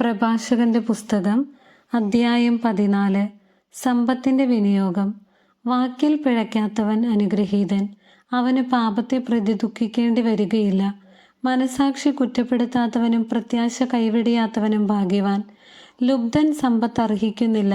പ്രഭാഷകന്റെ പുസ്തകം അദ്ധ്യായം പതിനാല് സമ്പത്തിന്റെ വിനിയോഗം വാക്കിൽ പിഴയ്ക്കാത്തവൻ അനുഗ്രഹീതൻ അവന് പാപത്തെ പ്രതി ദുഃഖിക്കേണ്ടി വരികയില്ല മനസാക്ഷി കുറ്റപ്പെടുത്താത്തവനും പ്രത്യാശ കൈവെടിയാത്തവനും ഭാഗ്യവാൻ ലുബ്ധൻ സമ്പത്ത് അർഹിക്കുന്നില്ല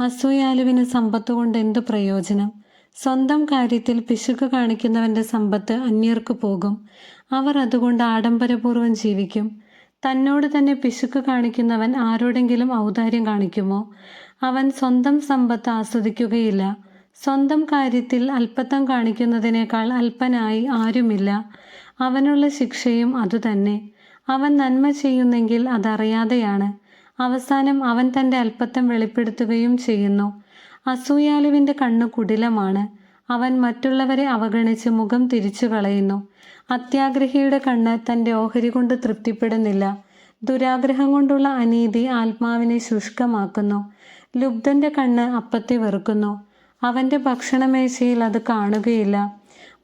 അസൂയാലുവിന് സമ്പത്ത് കൊണ്ട് എന്തു പ്രയോജനം? സ്വന്തം കാര്യത്തിൽ പിശുക്ക് കാണിക്കുന്നവന്റെ സമ്പത്ത് അന്യർക്ക് പോകും അവർ അതുകൊണ്ട് ആഡംബരപൂർവം ജീവിക്കും തന്നോട് തന്നെ പിശുക്ക് കാണിക്കുന്നവൻ ആരോടെങ്കിലും ഔദാര്യം കാണിക്കുമോ? അവൻ സ്വന്തം സമ്പത്ത് ആസ്വദിക്കുകയില്ല. സ്വന്തം കാര്യത്തിൽ അല്പത്തം കാണിക്കുന്നതിനേക്കാൾ അല്പനായി ആരുമില്ല. അവനുള്ള ശിക്ഷയും അതുതന്നെ. അവൻ നന്മ ചെയ്യുന്നെങ്കിൽ അതറിയാതെയാണ്. അവസാനം അവൻ തന്റെ അല്പത്തം വെളിപ്പെടുത്തുകയും ചെയ്യുന്നു. അസൂയാലുവിന്റെ കണ്ണ് കുടിലമാണ്. അവൻ മറ്റുള്ളവരെ അവഗണിച്ച് മുഖം തിരിച്ചു കളയുന്നു. അത്യാഗ്രഹിയുടെ കണ്ണ് തന്റെ ഓഹരി കൊണ്ട് തൃപ്തിപ്പെടുന്നില്ല. ദുരാഗ്രഹം കൊണ്ടുള്ള അനീതി ആത്മാവിനെ ശുഷ്കമാക്കുന്നു. ലുബ്ധന്റെ കണ്ണ് അപ്പത്തെ വെറുക്കുന്നു. അവന്റെ ഭക്ഷണമേശയിൽ അത് കാണുകയില്ല.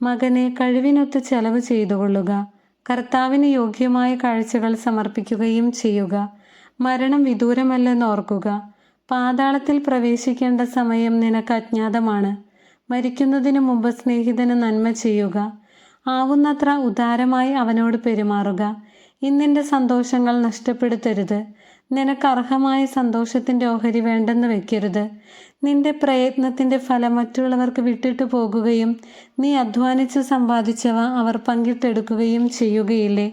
മകനെ കഴിവിനൊത്ത് ചെലവ് ചെയ്തുകൊള്ളുക. കർത്താവിന് യോഗ്യമായ കാഴ്ചകൾ സമർപ്പിക്കുകയും ചെയ്യുക. മരണം വിദൂരമല്ലെന്ന് ഓർക്കുക. പാതാളത്തിൽ പ്രവേശിക്കേണ്ട സമയം നിനക്ക് അജ്ഞാതമാണ്. മരിക്കുന്നതിനു മുമ്പ് സ്നേഹിതന് നന്മ ചെയ്യുക. ആവുന്നത്ര ഉദാരമായി അവനോട് പെരുമാറുക. ഇന്നിന്റെ സന്തോഷങ്ങൾ നഷ്ടപ്പെടുത്തരുത്. നിനക്ക് അർഹമായ സന്തോഷത്തിന്റെ ഓഹരി വേണ്ടെന്ന് വെക്കരുത്. നിന്റെ പ്രയത്നത്തിന്റെ ഫലം മറ്റുള്ളവർക്ക് വിട്ടിട്ട് പോകുകയും നീ അധ്വാനിച്ച് സമ്പാദിച്ചവ അവർ പങ്കിട്ടെടുക്കുകയും ചെയ്യുകയില്ലേ?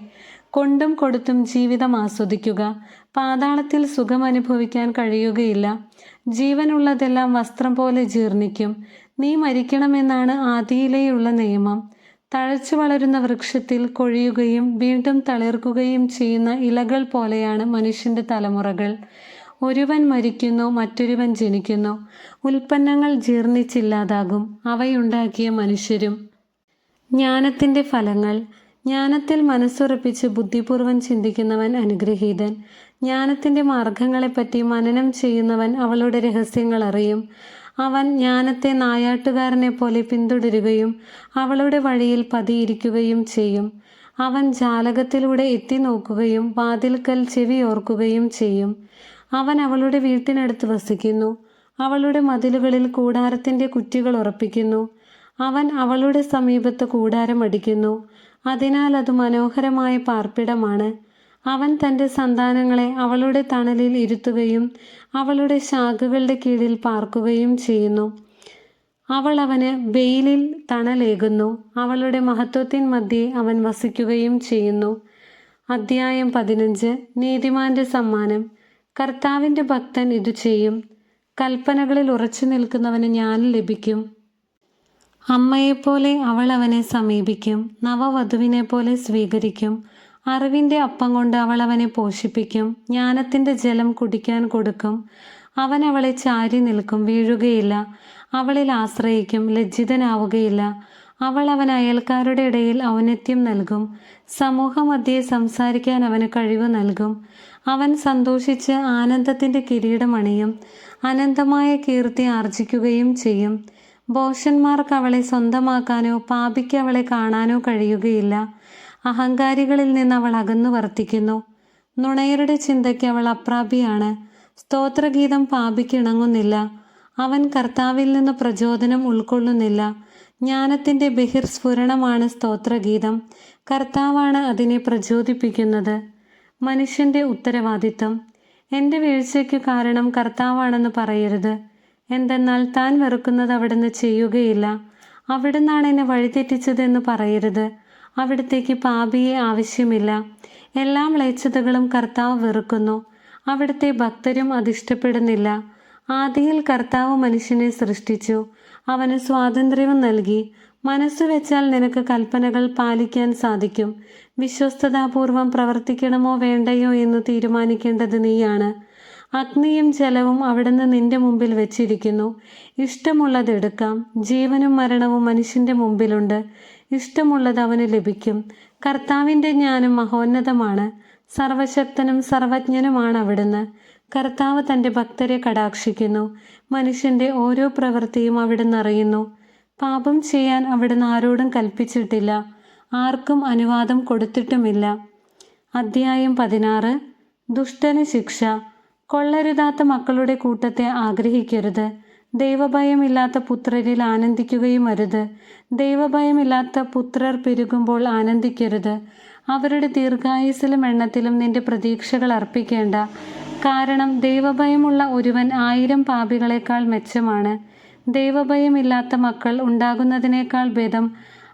കൊണ്ടും കൊടുത്തും ജീവിതം ആസ്വദിക്കുക. പാതാളത്തിൽ സുഖം അനുഭവിക്കാൻ കഴിയുകയില്ല. ജീവനുള്ളതെല്ലാം വസ്ത്രം പോലെ ജീർണിക്കും. നീ മരിക്കണമെന്നാണ് ആദിയിലെയുള്ള നിയമം. തഴച്ചു വളരുന്ന വൃക്ഷത്തിൽ കൊഴിയുകയും വീണ്ടും തളിർക്കുകയും ചെയ്യുന്ന ഇലകൾ പോലെയാണ് മനുഷ്യന്റെ തലമുറകൾ. ഒരുവൻ മരിക്കുന്നു മറ്റൊരുവൻ ജനിക്കുന്നു. ഉൽപ്പന്നങ്ങൾ ജീർണിച്ചില്ലാതാകും അവയുണ്ടാക്കിയ മനുഷ്യരും. ജ്ഞാനത്തിന്റെ ഫലങ്ങൾ. ജ്ഞാനത്തിൽ മനസ്സുറപ്പിച്ച് ബുദ്ധിപൂർവം ചിന്തിക്കുന്നവൻ അനുഗ്രഹീതൻ. ജ്ഞാനത്തിന്റെ മാർഗങ്ങളെപ്പറ്റി മനനം ചെയ്യുന്നവൻ അവളുടെ രഹസ്യങ്ങൾ അറിയും. അവൻ ജ്ഞാനത്തെ നായാട്ടുകാരനെ പോലെ പിന്തുടരുകയും അവളുടെ വഴിയിൽ പതിയിരിക്കുകയും ചെയ്യും. അവൻ ജാലകത്തിലൂടെ എത്തി നോക്കുകയും വാതിൽക്കൽ ചെവി ഓർക്കുകയും ചെയ്യും. അവൻ അവളുടെ വീട്ടിനടുത്ത് വസിക്കുന്നു. അവളുടെ മതിലുകളിൽ കൂടാരത്തിന്റെ കുറ്റികൾ ഉറപ്പിക്കുന്നു. അവൻ അവളുടെ സമീപത്ത് കൂടാരം അടിക്കുന്നു. അതിനാൽ അത് മനോഹരമായ പാർപ്പിടമാണ്. അവൻ തന്റെ സന്താനങ്ങളെ അവളുടെ തണലിൽ ഇരുത്തുകയും അവളുടെ ശാഖകളുടെ കീഴിൽ പാർക്കുകയും ചെയ്യുന്നു. അവൾ അവന് വെയിലിൽ തണലേകുന്നു. അവളുടെ മഹത്വത്തിൻ മധ്യേ അവൻ വസിക്കുകയും ചെയ്യുന്നു. അദ്ധ്യായം പതിനഞ്ച്. നീതിമാന്റെ സമ്മാനം. കർത്താവിന്റെ ഭക്തൻ ഇത് ചെയ്യും. കൽപ്പനകളിൽ ഉറച്ചു നിൽക്കുന്നവന് ഞാൻ ലഭിക്കും. അമ്മയെപ്പോലെ അവൾ അവനെ സമീപിക്കും. നവവധുവിനെ പോലെ സ്വീകരിക്കും. അറിവിന്റെ അപ്പം കൊണ്ട് അവൾ അവനെ പോഷിപ്പിക്കും. ജ്ഞാനത്തിന്റെ ജലം കുടിക്കാൻ കൊടുക്കും. അവൻ അവളെ ചാരി നിൽക്കും വീഴുകയില്ല. അവളിൽ ആശ്രയിക്കും ലജ്ജിതനാവുകയില്ല. അവൾ അവൻ അയൽക്കാരുടെ ഇടയിൽ ഔന്നത്യം നൽകും. സമൂഹമധ്യേ സംസാരിക്കാൻ അവന് കഴിവ് നൽകും. അവൻ സന്തോഷിച്ച് ആനന്ദത്തിന്റെ കിരീടമണിയും അനന്തമായ കീർത്തി ആർജിക്കുകയും ചെയ്യും. ബോഷന്മാർക്ക് അവളെ സ്വന്തമാക്കാനോ പാപിക്ക് അവളെ കാണാനോ കഴിയുകയില്ല. അഹങ്കാരികളിൽ നിന്ന് അവൾ അകന്നു വർത്തിക്കുന്നു. നുണയരുടെ ചിന്തയ്ക്ക് അവൾ അപ്രാപിയാണ്. സ്തോത്രഗീതം പാപിക്കിണങ്ങുന്നില്ല അവൻ കർത്താവിൽ നിന്ന് പ്രചോദനം ഉൾക്കൊള്ളുന്നില്ല. ജ്ഞാനത്തിന്റെ ബഹിർസ്ഫുരണമാണ് സ്തോത്രഗീതം. കർത്താവാണ് അതിനെ പ്രചോദിപ്പിക്കുന്നത്. മനുഷ്യന്റെ ഉത്തരവാദിത്തം. എന്റെ വീഴ്ചയ്ക്ക് കാരണം കർത്താവാണെന്ന് പറയരുത്. എന്തെന്നാൽ താൻ വെറുക്കുന്നത് അവിടുന്ന് ചെയ്യുകയില്ല. അവിടുന്നാണ് എന്നെ വഴിതെറ്റിച്ചതെന്ന് പറയരുത്. അവിടത്തേക്ക് പാപിയെ ആവശ്യമില്ല. എല്ലാ മ്ലേച്ഛതകളും കർത്താവ് വെറുക്കുന്നു. അവിടുത്തെ ഭക്തരും അതിഷ്ടപ്പെടുന്നില്ല. ആദിയിൽ കർത്താവ് മനുഷ്യനെ സൃഷ്ടിച്ചു. അവന് സ്വാതന്ത്ര്യവും നൽകി. മനസ്സു വെച്ചാൽ നിനക്ക് കൽപ്പനകൾ പാലിക്കാൻ സാധിക്കും. വിശ്വസ്തതാപൂർവം പ്രവർത്തിക്കണമോ വേണ്ടയോ എന്ന് തീരുമാനിക്കേണ്ടത് നീയാണ്. അഗ്നിയും ജലവും അവിടുന്ന് നിന്റെ മുമ്പിൽ വെച്ചിരിക്കുന്നു. ഇഷ്ടമുള്ളതെടുക്കാം ജീവനും മരണവും മനുഷ്യന്റെ മുമ്പിലുണ്ട്. ഇഷ്ടമുള്ളത് അവന് ലഭിക്കും. കർത്താവിന്റെ ജ്ഞാനം മഹോന്നതമാണ്. സർവശക്തനും സർവജ്ഞനുമാണ് അവിടുന്ന്. കർത്താവ് തന്റെ ഭക്തരെ കടാക്ഷിക്കുന്നു. മനുഷ്യന്റെ ഓരോ പ്രവൃത്തിയും അവിടുന്ന് അറിയുന്നു. പാപം ചെയ്യാൻ അവിടുന്ന് ആരോടും കൽപ്പിച്ചിട്ടില്ല. ആർക്കും അനുവാദം കൊടുത്തിട്ടുമില്ല. അധ്യായം പതിനാറ്. ദുഷ്ടന് ശിക്ഷ. കൊള്ളരുതാത്ത മക്കളുടെ കൂട്ടത്തെ ആഗ്രഹിക്കരുത്. ദൈവഭയമില്ലാത്ത പുത്രരിൽ ആനന്ദിക്കുകയും അരുത്. ദൈവഭയമില്ലാത്ത പുത്രർ പെരുകുമ്പോൾ ആനന്ദിക്കരുത്. അവരുടെ ദീർഘായുസിലും എണ്ണത്തിലും നിന്റെ പ്രതീക്ഷകൾ അർപ്പിക്കേണ്ട. കാരണം ദൈവഭയമുള്ള ഒരുവൻ ആയിരം പാപികളെക്കാൾ മെച്ചമാണ്. ദൈവഭയമില്ലാത്ത മക്കൾ ഉണ്ടാകുന്നതിനേക്കാൾ ഭേദം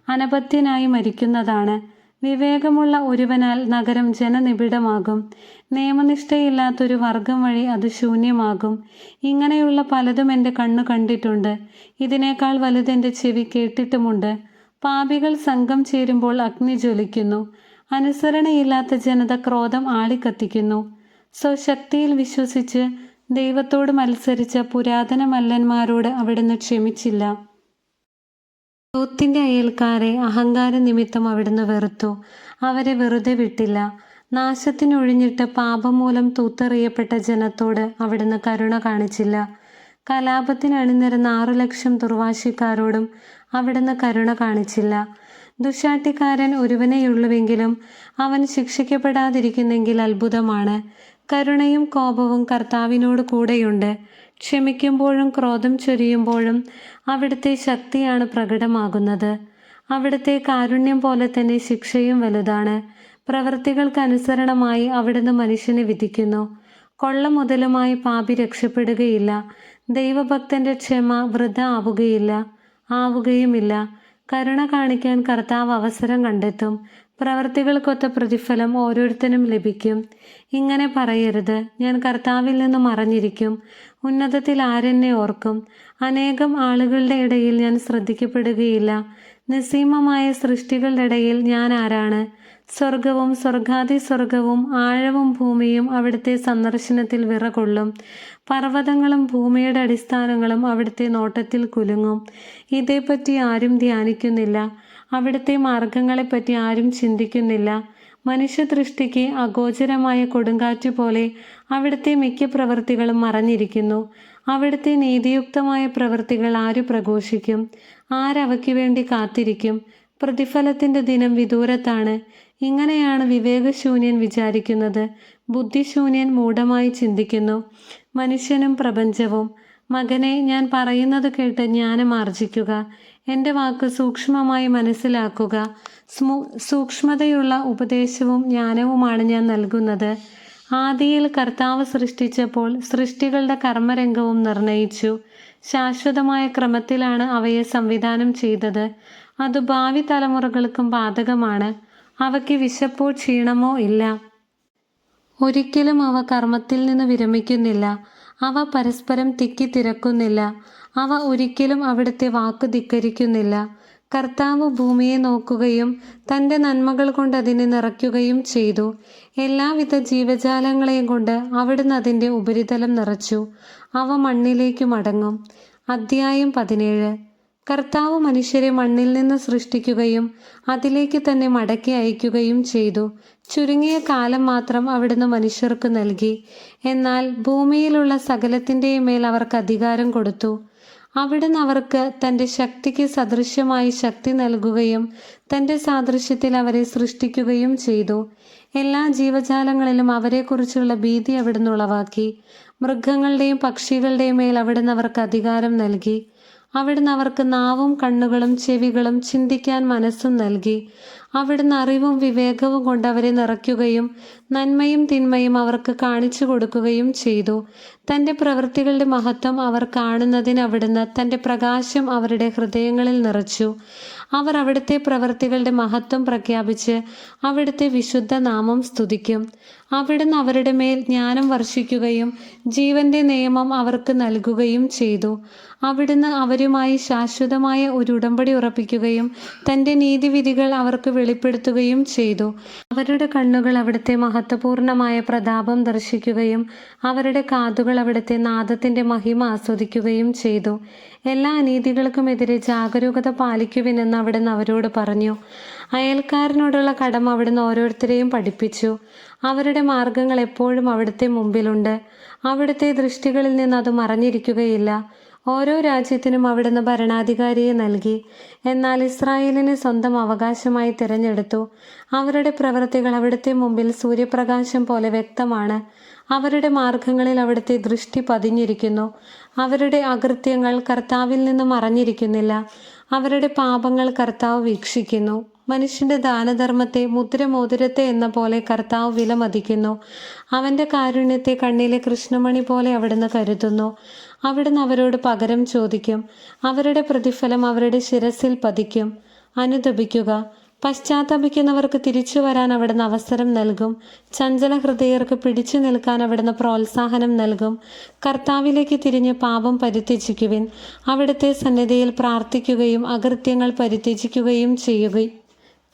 അനപത്യനായി മരിക്കുന്നതാണ്. വിവേകമുള്ള ഒരുവനാൽ നഗരം ജനനിബിഡമാകും. നിയമനിഷ്ഠയില്ലാത്തൊരു വർഗം വഴി അത് ശൂന്യമാകും. ഇങ്ങനെയുള്ള പലതും എന്റെ കണ്ണു കണ്ടിട്ടുണ്ട്. ഇതിനേക്കാൾ വലുതെന്റെ ചെവി കേട്ടിട്ടുമുണ്ട്. പാപികൾ സംഘം ചേരുമ്പോൾ അഗ്നി ജ്വലിക്കുന്നു. അനുസരണയില്ലാത്ത ജനത ക്രോധം ആളിക്കത്തിക്കുന്നു. സ്വശക്തിയിൽ വിശ്വസിച്ച് ദൈവത്തോട് മത്സരിച്ച പുരാതന മല്ലന്മാരോട് അവിടുന്ന് ക്ഷമിച്ചില്ല. ലോത്തിന്റെ അയൽക്കാരെ അഹങ്കാര നിമിത്തം അവിടുന്ന് വെറുത്തു. അവരെ വെറുതെ വിട്ടില്ല. നാശത്തിനൊഴിഞ്ഞിട്ട് പാപം മൂലം തൂത്തെറിയപ്പെട്ട ജനത്തോട് അവിടുന്ന് കരുണ കാണിച്ചില്ല. കലാപത്തിന് അണിനിരുന്ന ആറു ലക്ഷം ദുർവാശിക്കാരോടും അവിടുന്ന് കരുണ കാണിച്ചില്ല. ദുശാട്ടിക്കാരൻ ഒരുവനെയുള്ളുവെങ്കിലും അവൻ ശിക്ഷിക്കപ്പെടാതിരിക്കുന്നെങ്കിൽ അത്ഭുതമാണ്. കരുണയും കോപവും കർത്താവിനോട് കൂടെയുണ്ട്. ക്ഷമിക്കുമ്പോഴും ക്രോധം ചൊരിയുമ്പോഴും അവിടുത്തെ ശക്തിയാണ് പ്രകടമാകുന്നത്. അവിടുത്തെ കാരുണ്യം പോലെ തന്നെ ശിക്ഷയും വലുതാണ്. പ്രവൃത്തികൾക്കനുസരണമായി അവിടുന്ന് മനുഷ്യനെ വിധിക്കുന്നു. കൊള്ള മുതലുമായി പാപി രക്ഷപ്പെടുകയില്ല. ദൈവഭക്തന്റെ ക്ഷമ വൃത ആവുകയില്ല. ആവുകയുമില്ല. കരുണ കാണിക്കാൻ കർത്താവ് അവസരം കണ്ടെത്തും. പ്രവർത്തികൾക്കൊത്ത പ്രതിഫലം ഓരോരുത്തരും ലഭിക്കും. ഇങ്ങനെ പറയരുത്. ഞാൻ കർത്താവിൽ നിന്ന് മറഞ്ഞിരിക്കും. ഉന്നതത്തിൽ ആരെന്നെ ഓർക്കും? അനേകം ആളുകളുടെ ഇടയിൽ ഞാൻ ശ്രദ്ധിക്കപ്പെടുകയില്ല. നിസ്സീമമായ സൃഷ്ടികളുടെ ഇടയിൽ ഞാൻ ആരാണ്? സ്വർഗവും സ്വർഗാതി സ്വർഗവും ആഴവും ഭൂമിയും അവിടുത്തെ സന്ദർശനത്തിൽ വിറകൊള്ളും. പർവതങ്ങളും ഭൂമിയുടെ അടിസ്ഥാനങ്ങളും അവിടുത്തെ നോട്ടത്തിൽ കുലുങ്ങും. ഇതേപ്പറ്റി ആരും ധ്യാനിക്കുന്നില്ല. അവിടുത്തെ മാർഗങ്ങളെപ്പറ്റി ആരും ചിന്തിക്കുന്നില്ല. മനുഷ്യദൃഷ്ടിക്ക് അഗോചരമായ കൊടുങ്കാറ്റ് പോലെ അവിടുത്തെ മിക്ക പ്രവൃത്തികളും മറഞ്ഞിരിക്കുന്നു. അവിടുത്തെ നീതിയുക്തമായ പ്രവൃത്തികൾ ആര് പ്രഘോഷിക്കും? ആരവയ്ക്ക് വേണ്ടി കാത്തിരിക്കും? പ്രതിഫലത്തിന്റെ ദിനം വിദൂരത്താണ്. ഇങ്ങനെയാണ് വിവേകശൂന്യൻ വിചാരിക്കുന്നത്. ബുദ്ധിശൂന്യൻ മൂഢമായി ചിന്തിക്കുന്നു. മനുഷ്യനും പ്രപഞ്ചവും മകനെ ഞാൻ പറയുന്നത് കേട്ട് ജ്ഞാനം ആർജിക്കുക എന്റെ വാക്ക് സൂക്ഷ്മമായി മനസ്സിലാക്കുക. സൂക്ഷ്മതയുള്ള ഉപദേശവും ജ്ഞാനവുമാണ് ഞാൻ നൽകുന്നത്. ആദിയിൽ കർത്താവ് സൃഷ്ടിച്ചപ്പോൾ സൃഷ്ടികളുടെ കർമ്മരംഗവും നിർണയിച്ചു. ശാശ്വതമായ ക്രമത്തിലാണ് അവയെ സംവിധാനം ചെയ്തത്. അത് ഭാവി തലമുറകൾക്കും ബാധകമാണ്. അവയ്ക്ക് വിശപ്പോ ക്ഷീണമോ ഇല്ല. ഒരിക്കലും അവ കർമ്മത്തിൽ നിന്ന് വിരമിക്കുന്നില്ല. അവ പരസ്പരം തിക്കി തിരക്കുന്നില്ല. അവ ഒരിക്കലും അവിടുത്തെ വാക്ക് ധിക്കരിക്കുന്നില്ല. കർത്താവ് ഭൂമിയെ നോക്കുകയും തന്റെ നന്മകൾ കൊണ്ട് അതിനെ നിറയ്ക്കുകയും ചെയ്തു. എല്ലാവിധ ജീവജാലങ്ങളെയും കൊണ്ട് അവിടുന്ന് അതിന്റെ ഉപരിതലം നിറച്ചു. അവ മണ്ണിലേക്ക് മടങ്ങും. അദ്ധ്യായം പതിനേഴ്. കർത്താവ് മനുഷ്യരെ മണ്ണിൽ നിന്ന് സൃഷ്ടിക്കുകയും അതിലേക്ക് തന്നെ മടക്കി അയക്കുകയും ചെയ്തു. ചുരുങ്ങിയ കാലം മാത്രം അവിടുന്ന് മനുഷ്യർക്ക് നൽകി. എന്നാൽ ഭൂമിയിലുള്ള സകലത്തിന്റെയും മേൽ അവർക്ക് അധികാരം കൊടുത്തു. അവിടുന്ന് അവർക്ക് തന്റെ ശക്തിക്ക് സദൃശ്യമായി ശക്തി നൽകുകയും തന്റെ സാദൃശ്യത്തിൽ അവരെ സൃഷ്ടിക്കുകയും ചെയ്തു. എല്ലാ ജീവജാലങ്ങളിലും അവരെക്കുറിച്ചുള്ള ഭീതി അവിടുന്ന് ഉളവാക്കി. മൃഗങ്ങളുടെയും പക്ഷികളുടെയും മേൽ അവിടുന്ന് അവർക്ക് അധികാരം നൽകി. അവിടുന്ന് അവർക്ക് നാവും കണ്ണുകളും ചെവികളും ചിന്തിക്കാൻ മനസ്സും നൽകി. അവിടുന്ന് അറിവും വിവേകവും കൊണ്ട് അവരെ നിറയ്ക്കുകയും നന്മയും തിന്മയും അവർക്ക് കാണിച്ചു കൊടുക്കുകയും ചെയ്തു. തന്റെ പ്രവൃത്തികളുടെ മഹത്വം അവർ കാണുന്നതിന് അവിടുന്ന് തന്റെ പ്രകാശം അവരുടെ ഹൃദയങ്ങളിൽ നിറച്ചു. അവർ അവിടുത്തെ പ്രവൃത്തികളുടെ മഹത്വം പ്രഖ്യാപിച്ച് അവിടുത്തെ വിശുദ്ധ നാമം സ്തുതിക്കും. അവിടുന്ന് അവരുടെ മേൽ ജ്ഞാനം വർഷിക്കുകയും ജീവന്റെ നിയമം അവർക്ക് നൽകുകയും ചെയ്തു. അവിടുന്ന് അവരുമായി ശാശ്വതമായ ഒരു ഉടമ്പടി ഉറപ്പിക്കുകയും തന്റെ നീതിവിധികൾ അവർക്ക് വെളിപ്പെടുത്തുകയും ചെയ്തു. അവരുടെ കണ്ണുകൾ അവിടുത്തെ മഹത്വപൂർണമായ പ്രതാപം ദർശിക്കുകയും അവരുടെ കാതുകൾ അവിടുത്തെ നാദത്തിന്റെ മഹിമ ആസ്വദിക്കുകയും ചെയ്തു. എല്ലാ അനീതികൾക്കുമെതിരെ ജാഗരൂകത പാലിക്കുവിനെന്ന് അവിടുന്ന് അവരോട് പറഞ്ഞു. അയൽക്കാരനോടുള്ള കടമ അവിടുന്ന് ഓരോരുത്തരെയും പഠിപ്പിച്ചു. അവരുടെ മാർഗങ്ങൾ എപ്പോഴും അവിടുത്തെ മുമ്പിലുണ്ട്. അവിടുത്തെ ദൃഷ്ടികളിൽ നിന്ന് അത് മറഞ്ഞിരിക്കുകയില്ല. ഓരോ രാജ്യത്തിനും അവിടുന്ന് ഭരണാധികാരിയെ നൽകി. എന്നാൽ ഇസ്രായേലിനെ സ്വന്തം അവകാശമായി തിരഞ്ഞെടുത്തു. അവരുടെ പ്രവൃത്തികൾ അവിടുത്തെ മുമ്പിൽ സൂര്യപ്രകാശം പോലെ വ്യക്തമാണ്. അവരുടെ മാർഗങ്ങളിൽ അവിടുത്തെ ദൃഷ്ടി പതിഞ്ഞിരിക്കുന്നു. അവരുടെ അകൃത്യങ്ങൾ കർത്താവിൽ നിന്നും മറഞ്ഞിരിക്കുന്നില്ല അവരുടെ പാപങ്ങൾ കർത്താവ് വീക്ഷിക്കുന്നു. മനുഷ്യന്റെ ദാനധർമ്മത്തെ മുദ്രമോതിരത്തെ എന്ന പോലെ കർത്താവ് വിലമതിക്കുന്നു. അവന്റെ കാരുണ്യത്തെ കണ്ണിലെ കൃഷ്ണമണി പോലെ അവിടുന്ന് കരുതുന്നു. അവിടുന്ന് അവരോട് പകരം ചോദിക്കും. അവരുടെ പ്രതിഫലം അവരുടെ ശിരസിൽ പതിക്കും. അനുദപിക്കുക. പശ്ചാത്തപിക്കുന്നവർക്ക് തിരിച്ചു വരാൻ അവിടുന്ന് അവസരം നൽകും. ചഞ്ചല ഹൃദയർക്ക് പിടിച്ചു നിൽക്കാൻ അവിടുന്ന് പ്രോത്സാഹനം നൽകും. കർത്താവിലേക്ക് തിരിഞ്ഞ് പാപം പരിത്യജിക്കുവിൻ. അവിടുത്തെ സന്നിധിയിൽ പ്രാർത്ഥിക്കുകയും അകൃത്യങ്ങൾ പരിത്യജിക്കുകയും ചെയ്യുകയും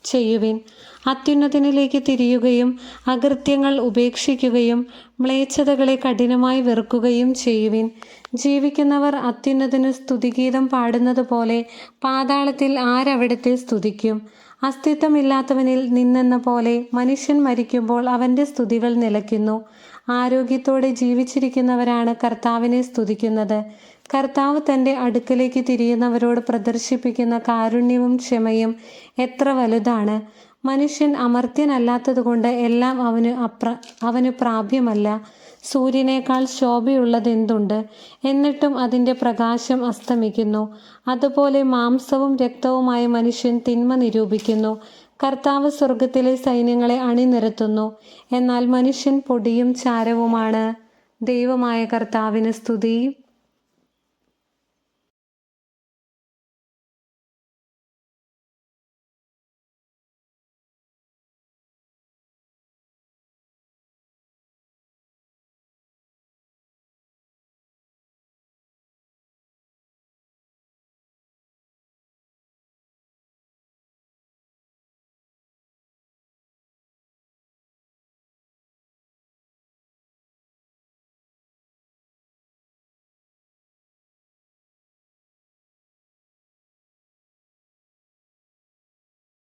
ചെയ്യുവിൻ. അത്യുന്നതനിലേക്ക് തിരിയുകയും അകൃത്യങ്ങൾ ഉപേക്ഷിക്കുകയും മ്ലേച്ഛതകളെ കഠിനമായി വെറുക്കുകയും ചെയ്യുവിൻ. ജീവിക്കുന്നവർ അത്യുന്നതന് സ്തുതിഗീതം പാടുന്നത് പോലെ പാതാളത്തിൽ ആരവിടത്തെ സ്തുതിക്കും. അസ്തിത്വമില്ലാത്തവനിൽ നിന്നെന്ന പോലെ മനുഷ്യൻ മരിക്കുമ്പോൾ അവന്റെ സ്തുതികൾ നിലയ്ക്കുന്നു. ആരോഗ്യത്തോടെ ജീവിച്ചിരിക്കുന്നവരാണ് കർത്താവിനെ സ്തുതിക്കുന്നത്. കർത്താവ് തന്റെ അടുക്കലേക്ക് തിരിയുന്നവരോട് പ്രദർശിപ്പിക്കുന്ന കാരുണ്യവും ക്ഷമയും എത്ര വലുതാണ്. മനുഷ്യൻ അമർത്യനല്ലാത്തതുകൊണ്ട് എല്ലാം അവന് അപ്ര അവന് പ്രാപ്യമല്ല. സൂര്യനേക്കാൾ ശോഭയുള്ളതെന്തുണ്ട് എന്നിട്ടും അതിന്റെ പ്രകാശം അസ്തമിക്കുന്നു. അതുപോലെ മാംസവും രക്തവുമായി മനുഷ്യൻ തിന്മ നിരൂപിക്കുന്നു. കർത്താവ് സ്വർഗത്തിലെ സൈന്യങ്ങളെ അണിനിരത്തുന്നു. എന്നാൽ മനുഷ്യൻ പൊടിയും ചാരവുമാണ്. ദൈവമായ കർത്താവിന് സ്തുതി.